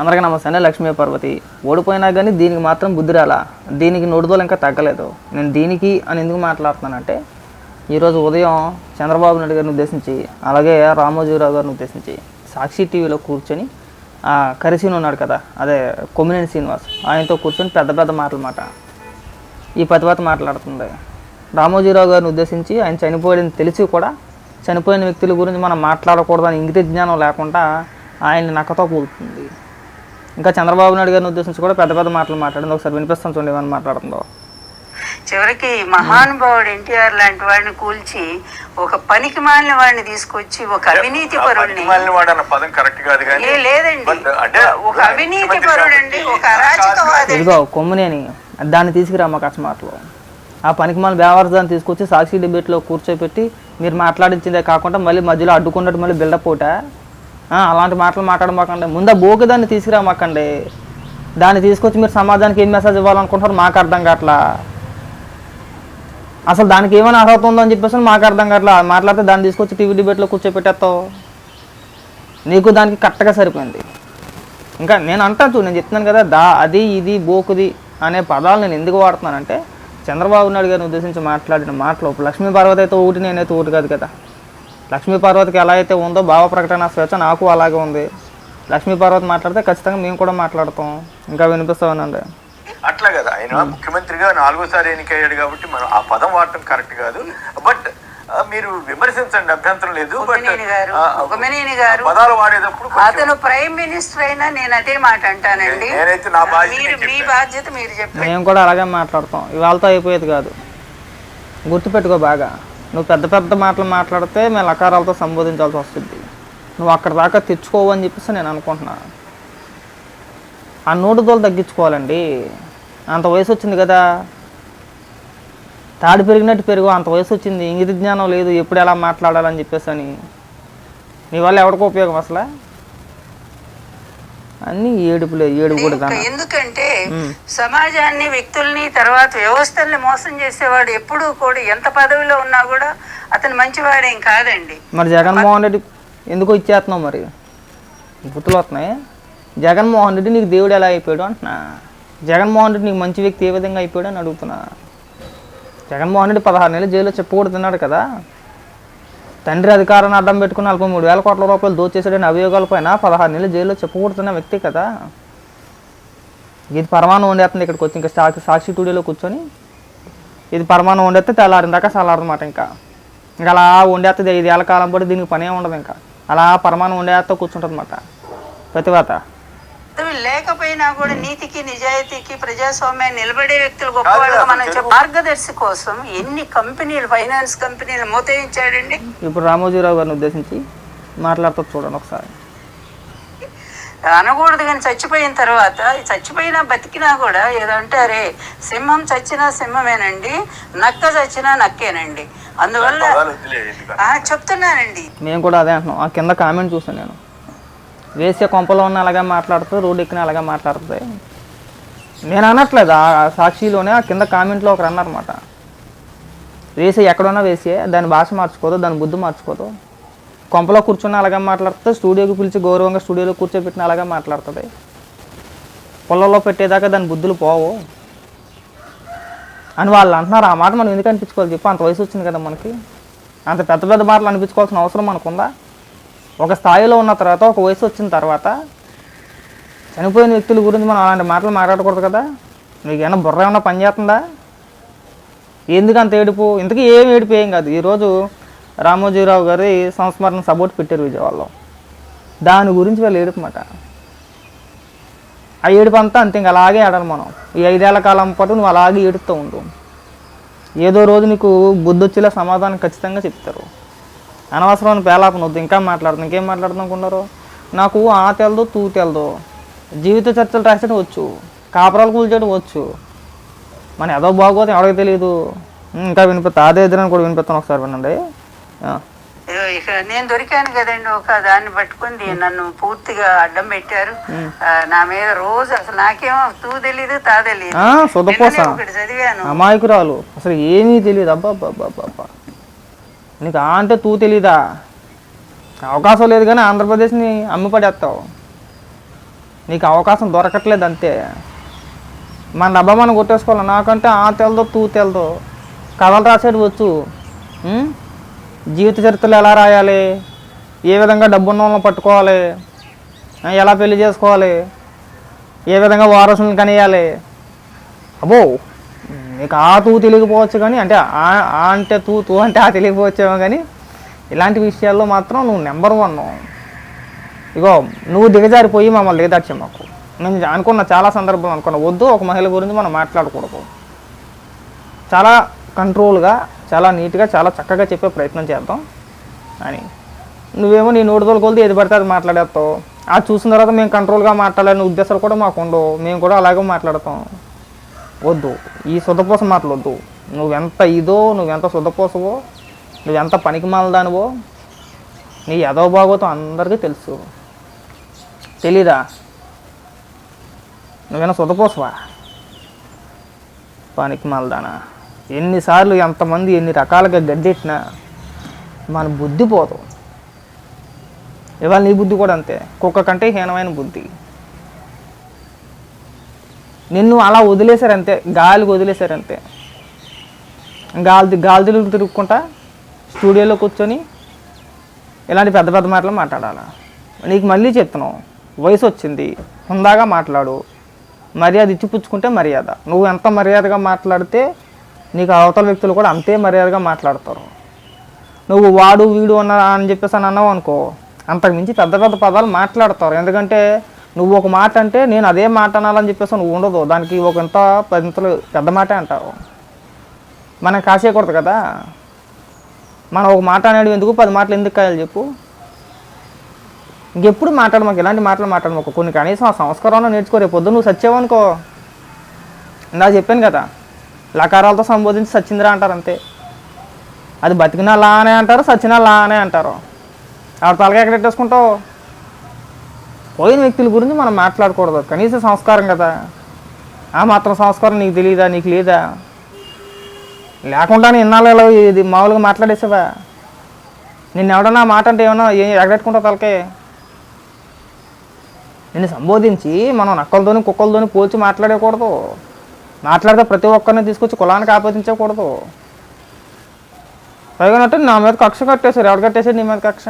అందరికీ నమస్తే లక్ష్మీ పార్వతి. ఓడిపోయినా కానీ దీనికి మాత్రం బుద్ధి రాలా దీనికి నోడుదోలు ఇంకా తగ్గలేదు. నేను దీనికి అని ఎందుకు మాట్లాడుతున్నానంటే ఈరోజు ఉదయం చంద్రబాబు నాయుడు గారిని ఉద్దేశించి అలాగే రామోజీరావు గారిని ఉద్దేశించి సాక్షి టీవీలో కూర్చొని ఆ కరిసీన్ ఉన్నాడు కదా అదే కొమ్మినేని శ్రీనివాస్. ఆయనతో కూర్చొని పెద్ద పెద్ద మాటలు మాట ఈ పతిపతి మాట్లాడుతుంది. రామోజీరావు గారిని ఉద్దేశించి ఆయన చనిపోయాడని తెలిసి కూడా చనిపోయిన వ్యక్తుల గురించి మనం మాట్లాడకూడదని ఇంగిత జ్ఞానం లేకుండా ఆయన నక్కతో కూలుతుంది. ఇంకా చంద్రబాబు నాయుడు గారిని ఉద్దేశించి కూడా పెద్ద పెద్ద మాటలు మాట్లాడింది. ఒకసారి వినిపిస్తాను చూడండి ఏమని మాట్లాడుతుందో. చివరికి మహానుభావుడు ఎన్టీఆర్ లాంటి వాడిని కూల్చి ఒక పనికి మాలిన వాడిని తీసుకొచ్చి ఒక అవినీతి పరుడిని పదం కరెక్ట్ కాదు కానీ లేదండి. ఒక అవినీతి పరుడండి ఒక అరాచకవాది. ఇదిగో కొమ్మునేని దాన్ని తీసుకురా మాకు అసమాటలో ఆ పనికి మన దాన్ని తీసుకొచ్చి సాక్షి డిబేట్లో కూర్చోపెట్టి మీరు మాట్లాడించిందే కాకుండా మళ్ళీ మధ్యలో అడ్డుకున్నట్టు మళ్ళీ బిల్డప్ పూట అలాంటి మాటలు మాట్లాడమాకండి. ముందు బోకి దాన్ని తీసుకురామాకండి. దాన్ని తీసుకొచ్చి మీరు సమాజానికి ఏం మెసేజ్ ఇవ్వాలనుకుంటారు మాకు అర్థం కావట్లా. అసలు దానికి ఏమైనా అర్హత ఉందో అని చెప్పేసి మాకు అర్థం కావట్లా. మాట్లాడితే దాన్ని తీసుకొచ్చి టీవీ డిబేట్లో కూర్చోపెట్టేస్తావు. నీకు దానికి కరెక్ట్గా సరిపోయింది. ఇంకా నేను అంటాను చూడు నేను చెప్తున్నాను కదా దా అది ఇది బోకుది అనే పదాలు నేను ఎందుకు వాడుతున్నానంటే చంద్రబాబు నాయుడు గారిని ఉద్దేశించి మాట్లాడిన మాటలు లక్ష్మీ పార్వతి అయితే ఒకటి నేనైతే ఒకటి కాదు కదా. లక్ష్మీ పార్వతికి ఎలా అయితే ఉందో భావ ప్రకటన స్వేచ్ఛ నాకు అలాగే ఉంది. లక్ష్మీ పార్వతి మాట్లాడితే ఖచ్చితంగా మేము కూడా మాట్లాడతాం. ఇంకా వినిపిస్తామనండి అట్లా కదా. ఆయన ముఖ్యమంత్రిగా నాలుగోసారి ఎన్నికయ్యాడు కాబట్టి మనం ఆ పదం వాడటం కరెక్ట్ కాదు. బట్ మీరు విమర్శించండి అభ్యంతరం లేదు. గారు పదాలు వాడేటప్పుడు అతను ప్రైమ్ మినిస్టర్ అయినా నేను అదే మాట అంటానండి. నేనైతే నా బాధ్యత మీ. బాధ్యత మీరు చెప్పండి. మేము కూడా అలాగే మాట్లాడతాం. ఇవాళతో అయిపోయేది కాదు. గుర్తుపెట్టుకో బాగా. నువ్వు పెద్ద పెద్ద మాటలు మాట్లాడితే మేము అకారాలతో సంబోధించాల్సి వస్తుంది. నువ్వు అక్కడ దాకా తెచ్చుకోవు అని చెప్పేసి నేను అనుకుంటున్నా. ఆ నోటు దోలు తగ్గించుకోవాలండి. అంత వయసు వచ్చింది కదా. తాడు పెరిగినట్టు పెరుగు అంత వయసు వచ్చింది. ఇంగిత జ్ఞానం లేదు ఎప్పుడు ఎలా మాట్లాడాలని చెప్పేసి అని. నీ వల్ల ఎవరికో ఉపయోగం అసలు? అన్నీ ఏడుపులే ఏడుపు కూడా ఎందుకంటే సమాజాన్ని వ్యక్తుల్ని తర్వాత వ్యవస్థల్ని మోసం చేసేవాడు ఎప్పుడూ కూడా ఎంత పదవిలో ఉన్నా కూడా అతను మంచివాడేం కాదండి. మరి జగన్మోహన్ రెడ్డి ఎందుకో ఇచ్చేస్తున్నావు మరి? గుర్తులు వస్తున్నాయి? జగన్మోహన్ రెడ్డి నీకు దేవుడు ఎలా అయిపోయాడు అంటున్నా. జగన్మోహన్ రెడ్డి నీకు మంచి వ్యక్తి ఏ విధంగా అయిపోయాడు అని అడుగుతున్నా. జగన్మోహన్ రెడ్డి పదహారు నెలలు జైల్లో చెప్పకూడుతున్నాడు కదా. తండ్రి అధికారాన్ని అడ్డం పెట్టుకుని నలభై మూడు వేల కోట్ల రూపాయలు దోచేసాడని అభియోగాలపైన పదహారు నెలలు జైల్లో చెప్పకూడుతున్న వ్యక్తి కదా. ఇది పరమాణం వండేస్తుంది ఇక్కడికి వచ్చి ఇంకా సాక్షి సాక్షి స్టూడియోలో కూర్చొని. ఇది పరమాణం వండేస్తే తెల్లారిన దాకా చల్లారనమాట ఇంకా. ఇంకా అలా వండేస్తుంది ఐదేళ్ళ కాలం పాటు దీనికి పనే ఉండదు ఇంకా. అలా పరమాణం వండేస్తా కూర్చుంటుంది అనమాట ప్రతివాత పదవి లేకపోయినా కూడా నీతికి నిజాయితీకి ప్రజాస్వామ్యాన్ని నిలబడే వ్యక్తులు గొప్పవాళ్ళుగా మనం చెప్ప- మార్గదర్శి కోసం ఎన్ని కంపెనీలు ఫైనాన్స్ కంపెనీలు మోతయించాడండి? ఇప్పుడు రామోజీరావు గారిని ఉద్దేశించి మాట్లాడుతూ చూడండి ఒకసారి. అనకూడదు కానీ చచ్చిపోయిన తర్వాత చచ్చిపోయినా బతికినా కూడా ఏదో అంటారే సింహం చచ్చినా సింహమేనండి నక్క చచ్చినా నక్కేనండి. అందువల్ల చెప్తున్నానండి. మేము కూడా అదే అంటున్నాం. ఆ కింద కామెంట్ చూసాను నేను. వేసే కొంపలో ఉన్న అలాగే మాట్లాడుతుంది రోడ్డు ఎక్కిన అలాగే మాట్లాడుతుంది. నేను అనట్లేదు ఆ సాక్షిలోనే ఆ కింద కామెంట్లో ఒకరు అన్నారన్నమాట. వేసే ఎక్కడున్నా వేసే దాని భాష మార్చుకోదు దాని బుద్ధి మార్చుకోదు. కొంపలో కూర్చుని అలాగే మాట్లాడుతుంది స్టూడియోకి పిలిచి గౌరవంగా స్టూడియోలో కూర్చోబెట్టిన అలాగే మాట్లాడుతుంది. పొలంలో పెట్టేదాకా దాని బుద్ధులు పోవు. అని వాళ్ళు అంటున్నారు ఆ మాట మనం ఎందుకు అనిపించుకోవాలి చెప్పు అంత వయసు వచ్చింది కదా మనకి. అంత పెద్ద పెద్ద మాటలు అనిపించుకోవాల్సిన అవసరం మనకుందా? ఒక స్థాయిలో ఉన్న తర్వాత ఒక వయసు వచ్చిన తర్వాత చనిపోయిన వ్యక్తుల గురించి మనం అలాంటి మాటలు మాట్లాడకూడదు కదా? నీకు ఏమైనా బుర్ర ఏమైనా పని చేస్తుందా? ఎందుకు అంత ఏడుపు? ఇంతకీ ఏం ఏడుపు ఏం కాదు. ఈరోజు రామోజీరావు గారి సంస్మరణ సపోర్ట్ పెట్టారు విజయవాడలో. దాని గురించి వాళ్ళు ఏడుపుమాట. ఆ ఏడుపు అంతా అంతే ఇంకా అలాగే ఆడాలి మనం. ఈ ఐదేళ్ళ కాలం పాటు నువ్వు అలాగే ఏడుస్తూ ఉండు. ఏదో రోజు నీకు బుద్ధి వచ్చేలా సమాధానం ఖచ్చితంగా చెప్తారు. అనవసరమైన పేలాపన వద్దు. ఇంకా మాట్లాడుతుంది ఇంకేం మాట్లాడుతుంది అనుకున్నారు నాకు ఆ తెలదు తూ తెలదు. జీవిత చర్చలు రాసేయడం వచ్చు. కాపురాలు కూల్చేయడం వచ్చు. మన ఏదో బాగోదు ఎవరికి తెలియదు ఇంకా వినిపిస్తా. అదే ఎదురని కూడా వినిపిస్తాను ఒకసారి వినండి. ఇక నేను దొరికాను కదండి. ఒక దాన్ని పట్టుకుని నన్ను పూర్తిగా అడ్డం పెట్టారు. నా మీద రోజు అసలు నాకేమో తూ తెలీదు తా తెలీదు. ఒకటి చదివాను. అమాయకురాలు. అసలు ఏమీ తెలియదు అబ్బా, అబ్బా అబ్బా నీకు ఆ అంటే తూ తెలీదా? అవకాశం లేదు కానీ ఆంధ్రప్రదేశ్ని అమ్మిపడేస్తావు. నీకు అవకాశం దొరకట్లేదు అంతే. మన డబ్బా మనం కొట్టేసుకోవాలి. నాకంటే ఆ తెలదో తూ తెలదో. కథలు రాసేది వచ్చు. జీవిత చరిత్రలు ఎలా రాయాలి? ఏ విధంగా డబ్బున్న వాళ్ళని పట్టుకోవాలి? ఎలా పెళ్ళి చేసుకోవాలి? ఏ విధంగా వారసులను కనేయాలి? అబ్బో! నీకు ఆ తూ తెలియకపోవచ్చు కానీ అంటే ఆ అంటే తూ తూ అంటే ఆ తెలియకపోవచ్చేమో కానీ ఇలాంటి విషయాల్లో మాత్రం నువ్వు నెంబర్ వన్ ఇగో నువ్వు దిగజారిపోయి మమ్మల్ని దిగదార్చే మాకు. నేను అనుకున్న చాలా సందర్భం అనుకున్నా. వద్దు ఒక మహిళ గురించి మనం మాట్లాడకూడదు. చాలా కంట్రోల్గా చాలా నీట్గా చాలా చక్కగా చెప్పే ప్రయత్నం చేద్దాం. అని. నువ్వేమో నీ నోటిదోలు కొలిది ఏది పడితే అది మాట్లాడేస్తావు. అది చూసిన తర్వాత మేము కంట్రోల్గా మాట్లాడాలనే ఉద్దేశాలు కూడా మాకు ఉండవు. మేము కూడా అలాగే మాట్లాడతాం. వద్దు. ఈ శుద్ధపోస మాటలు వద్దు. నువ్వెంత ఇదో నువ్వెంత శుద్ధపోసవో నువ్వెంత పనికి మాలదానివో నీ ఎదవ బాగోతం అందరికీ తెలుసు. తెలీదా? నువ్వేనా శుద్ధపోసవా పనికి మాలదానా ఎన్నిసార్లు ఎంతమంది ఎన్ని రకాలుగా గడ్డెట్టినా మన బుద్ధి పోదు. ఇవాళ నీ బుద్ధి కూడా అంతే. కుక్క కంటే హీనమైన బుద్ధి. నిన్ను అలా వదిలేశారంతే గాలికి వదిలేశారంతే. గాలి గాలి తిరుగు తిరుగుకుంటా స్టూడియోలో కూర్చొని ఇలాంటి పెద్ద పెద్ద మాటలు మాట్లాడాలా? నీకు మళ్ళీ చెప్తున్నావు వయసు వచ్చింది హుందాగా మాట్లాడు. మర్యాద ఇచ్చిపుచ్చుకుంటే మర్యాద. నువ్వు ఎంత మర్యాదగా మాట్లాడితే నీకు అవతల వ్యక్తులు కూడా అంతే మర్యాదగా మాట్లాడతారు. నువ్వు వాడు వీడు అన్న అని చెప్పేసి అని అన్నావు అనుకో అంతకుమించి పెద్ద పెద్ద పదాలు మాట్లాడతారు. ఎందుకంటే నువ్వు ఒక మాట అంటే నేను అదే మాట అనాలని చెప్పేసి నువ్వు ఉండదు. దానికి ఒక ఎంత పదింతలు పెద్ద మాటే అంటావు. మనం కాసేయకూడదు కదా? మనం ఒక మాట అనేది ఎందుకు పది మాటలు ఎందుకు కాయాలి చెప్పు. ఇంకెప్పుడు మాట్లాడమాకు ఎలాంటి ఇలాంటి మాటలు మాట్లాడమాకు కొన్ని కనీసం ఆ సంస్కారంలో నేర్చుకో. రేపు పొద్దు నువ్వు సచ్చేవనుకో ఇందాక చెప్పాను కదా లకారాలతో సంబోధించి సచ్చిందిరా అంటారు అంతే. అది బతికినా లా అనే అంటారు సచ్చినా లా అనే అంటారు. ఆవిడ తలగా ఎక్కడ పెట్టేసుకుంటావు పోయిన వ్యక్తుల గురించి మనం మాట్లాడకూడదు. కనీస సంస్కారం కదా. ఆ మాత్రం సంస్కారం నీకు తెలియదా నీకు లేదా? లేకుండానే ఇన్నాళ్ళలో ఇది మామూలుగా మాట్లాడేసావా? నిన్ను ఎవడన్నా మాట అంటే ఏమన్నా ఏ- ఎగరెట్టుకుంటావు తలకే? నిన్ను సంబోధించి మనం నక్కలతోని కుక్కలతోని పోల్చి మాట్లాడకూడదు. మాట్లాడితే ప్రతి ఒక్కరిని తీసుకొచ్చి కులానికి ఆపాదించకూడదు. పైగా నా మీద కక్ష కట్టేశారు. ఎవడు కట్టేశారు నీ మీద కక్ష?